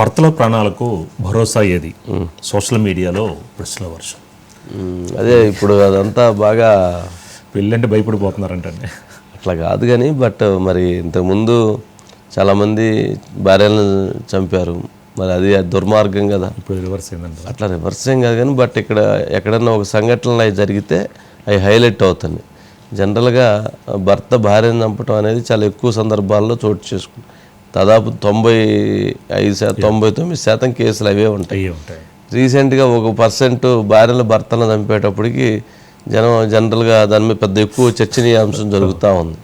భర్తల ప్రాణాలకు భరోసా ఏది? సోషల్ మీడియాలో ప్రశ్నల వర్షం. అదే ఇప్పుడు అదంతా బాగా పెళ్ళంటే భయపడిపోతున్నారంటండి అట్లా కాదు కానీ బట్ మరి ఇంతకుముందు చాలామంది భార్యలను చంపారు. మరి అది దుర్మార్గం కదా. ఇప్పుడు రివర్స్ ఏంటంటే అట్లా రివర్స్ ఏం కాదు కానీ బట్ ఇక్కడ ఎక్కడన్నా ఒక సంఘటనలు అవి జరిగితే అవి హైలైట్ అవుతుంది జనరల్గా భర్త భార్యను చంపడం అనేది చాలా ఎక్కువ సందర్భాల్లో చోటు చేసుకుంటుంది దాదాపు తొంభై ఐదు శాతం తొంభై తొమ్మిది శాతం కేసులు అవే ఉంటాయి. రీసెంట్గా ఒక పర్సెంట్ భార్యల భర్తలను చంపేటప్పటికి జనం జనరల్గా దాని మీద పెద్ద ఎక్కువ చర్చనీయాంశం జరుగుతూ ఉంది.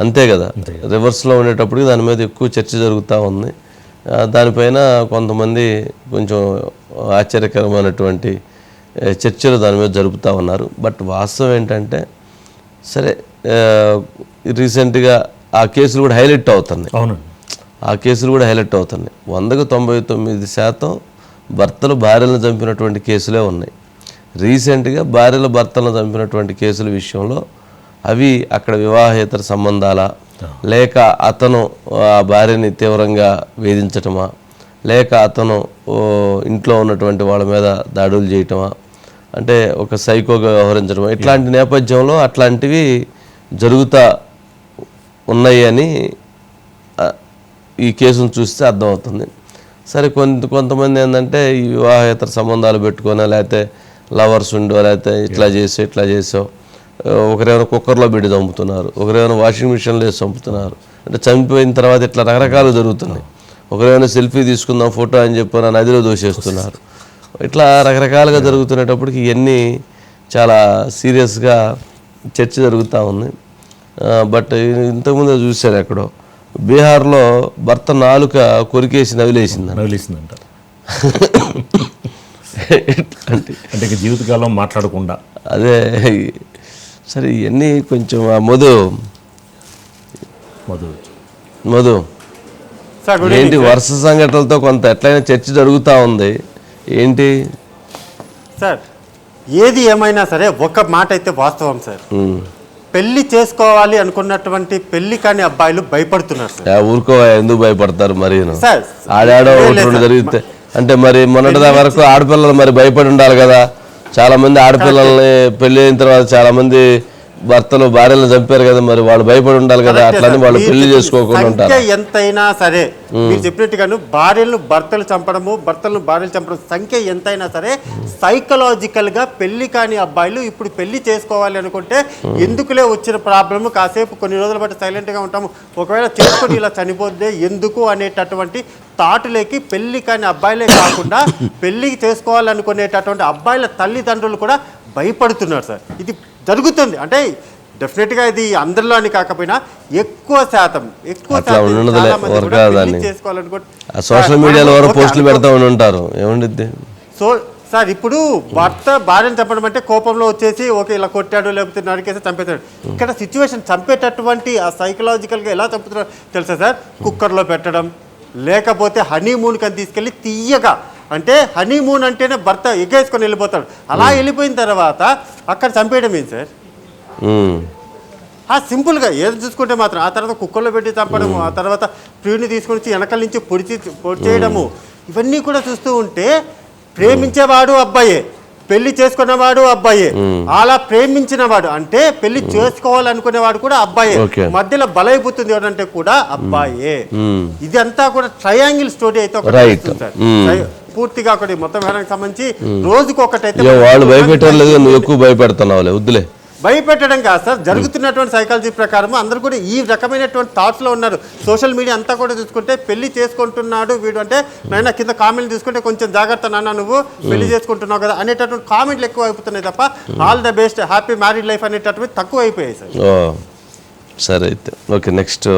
అంతే కదా. రివర్స్లో ఉండేటప్పటికి దాని మీద ఎక్కువ చర్చ జరుగుతూ ఉంది. దానిపైన కొంతమంది కొంచెం ఆశ్చర్యకరమైనటువంటి చర్చలు దాని మీద జరుపుతూ ఉన్నారు. బట్ వాస్తవం ఏంటంటే సరే రీసెంట్గా ఆ కేసులు కూడా హైలైట్ అవుతున్నాయి. అవునండి. ఆ కేసులు కూడా హైలైట్ అవుతున్నాయి. వందకు తొంభై తొమ్మిది శాతం భర్తలు భార్యలను చంపినటువంటి కేసులే ఉన్నాయి. రీసెంట్గా భార్యల భర్తలను చంపినటువంటి కేసుల విషయంలో అవి అక్కడ వివాహేతర సంబంధాల? లేక అతను ఆ భార్యని తీవ్రంగా వేధించటమా? లేక అతను ఇంట్లో ఉన్నటువంటి వాళ్ళ మీద దాడులు చేయటమా? అంటే ఒక సైకోగా వ్యవహరించడమా ఇట్లాంటి నేపథ్యంలో అట్లాంటివి జరుగుతా ఉన్నాయి అని ఆ, ఈ కేసును చూస్తే అర్థమవుతుంది. సరే కొంత కొంతమంది ఏంటంటే ఈ వివాహేతర సంబంధాలు పెట్టుకోనో లేకపోతే లవర్స్ ఉండో లేకపోతే ఇట్లా చేసో ఇట్లా చేసో ఒకరేమైనా కుక్కర్లో పెట్టి చంపుతున్నారు ఒకరేమైనా వాషింగ్ మిషన్లో వేసి చంపుతున్నారు. అంటే చనిపోయిన తర్వాత ఇట్లా రకరకాలు జరుగుతున్నాయి. ఒకరేమైనా సెల్ఫీ తీసుకుందాం ఫోటో అని చెప్పి నా నదిలో దోషేస్తున్నారు. ఇట్లా రకరకాలుగా జరుగుతున్నప్పటికి ఇవన్నీ చాలా సీరియస్గా చర్చ జరుగుతూ ఉంది. బట్ ఇంతకుముందు చూశారు ఎక్కడో. బీహార్లో భర్త నాలుక కొరికేసి నవిలేసింది నవిలేసిందంట. అంటే జీవితకాలం మాట్లాడకుండా. అదే సరే ఇవన్నీ కొంచెం ఆ మధు. మధు. మధు. ఏంటి వరుస సంఘటనలతో కొంత ఎట్లయినా చర్చ జరుగుతూ ఉంది. ఏంటి? సార్ ఏది ఏమైనా సరే ఒక మాట అయితే వాస్తవం సార్. పెళ్ళి చేసుకోవాలి అనుకున్నటువంటి పెళ్ళి కాని అబ్బాయిలు భయపడుతున్నారు సార్. ఆ, ఊరుకోవా ఎందుకు భయపడతారు మరి ఆడాడో. జరిగితే అంటే మరి మొన్నటిదా వరకు ఆడపిల్లలు మరి భయపడి ఉండాలి కదా. చాలా మంది ఆడపిల్లల్ని పెళ్ళి అయిన తర్వాత చాలా మంది భర్తలు భార్యలను చంపారు కదా మరి వాళ్ళు భయపడి ఉండాలి కదా అట్లని వాళ్ళు పెళ్ళి చేసుకోకుండా ఉంటారు? ఎంతైనా సరే మీరు చెప్పినట్టుగాను భార్యలు భర్తలు చంపడము భర్తలను భార్యలు చంపడం సంఖ్య ఎంతైనా సరే సైకలాజికల్గా పెళ్ళి కాని అబ్బాయిలు ఇప్పుడు పెళ్ళి చేసుకోవాలి అనుకుంటే ఎందుకులే వచ్చిన ప్రాబ్లమ్ కాసేపు కొన్ని రోజుల బట్టి సైలెంట్గా ఉంటాము. ఒకవేళ చేసుకొని ఇలా చనిపోతే ఎందుకు అనేటటువంటి తాటులేకి పెళ్ళి కాని అబ్బాయిలే కాకుండా పెళ్ళి చేసుకోవాలనుకునేటటువంటి అబ్బాయిల తల్లిదండ్రులు కూడా భయపడుతున్నారు సార్. ఇది జరుగుతుంది. అంటే డెఫినెట్గా ఇది అందరిలో అని కాకపోయినా ఎక్కువ శాతం ఎక్కువ సోషల్ మీడియాలో ఎవరో పోస్టులు పెడతా ఉంటారు? ఏముండిద్ది? సో సార్ ఇప్పుడు భర్త భార్యను చంపడం అంటే కోపంలో వచ్చేసి ఓకే ఇలా కొట్టాడు లేకపోతే నరికేసి చంపేస్తాడు. ఇక్కడ సిచ్యువేషన్ చంపేటటువంటి ఆ సైకలాజికల్గా ఎలా చంపుతున్నారో తెలుసా సార్? కుక్కర్లో పెట్టడం లేకపోతే హనీమూన్ కని తీసుకెళ్ళి తీయగా అంటే హనీమూన్ అంటేనే భర్త ఎగేసుకొని వెళ్ళిపోతాడు. అలా వెళ్ళిపోయిన తర్వాత అక్కడ చంపేయడం ఏంటి సార్? ఉమ్. ఆ సింపుల్గా ఏది చూసుకుంటే మాత్రం ఆ తర్వాత కుక్కర్లో పెట్టి చంపడము ఆ తర్వాత ప్రియుని తీసుకొని వచ్చి వెనకాల నుంచి పొడిచి పొడి చేయడము. ఇవన్నీ కూడా చూస్తూ ఉంటే ప్రేమించేవాడు అబ్బాయే పెళ్ళి చేసుకున్నవాడు అబ్బాయే అలా ప్రేమించినవాడు అంటే పెళ్ళి చేసుకోవాలనుకునేవాడు కూడా అబ్బాయే. మధ్యలో బలైపోతుంది ఎవరంటే కూడా అబ్బాయే. Hmm. ఇదంతా కూడా ట్రయాంగిల్ స్టోరీ అయితే ఒకటి పూర్తిగా ఒకటి మొత్తం విధానానికి సంబంధించి రోజుకి ఒకటైతే వాళ్ళు భయపెట్టలేదు నువ్వు ఎక్కువ భయపెడుతున్నావులే వద్దులే. భయపెట్టడం కాదు సార్ జరుగుతున్నటువంటి సైకాలజీ ప్రకారం అందరూ కూడా ఈ రకమైనటువంటి థాట్స్లో ఉన్నారు. సోషల్ మీడియా అంతా కూడా చూసుకుంటే పెళ్ళి చేసుకుంటున్నాడు వీడు అంటే నాయన కింద కామెంట్లు తీసుకుంటే కొంచెం జాగ్రత్త నాన్న నువ్వు పెళ్ళి చేసుకుంటున్నావు కదా అనేటటువంటి కామెంట్లు ఎక్కువ అయిపోతున్నాయి తప్ప all the best happy married life అనేటటువంటి తక్కువ అయిపోయాయి సార్. ఓ సరే అయితే. Okay next.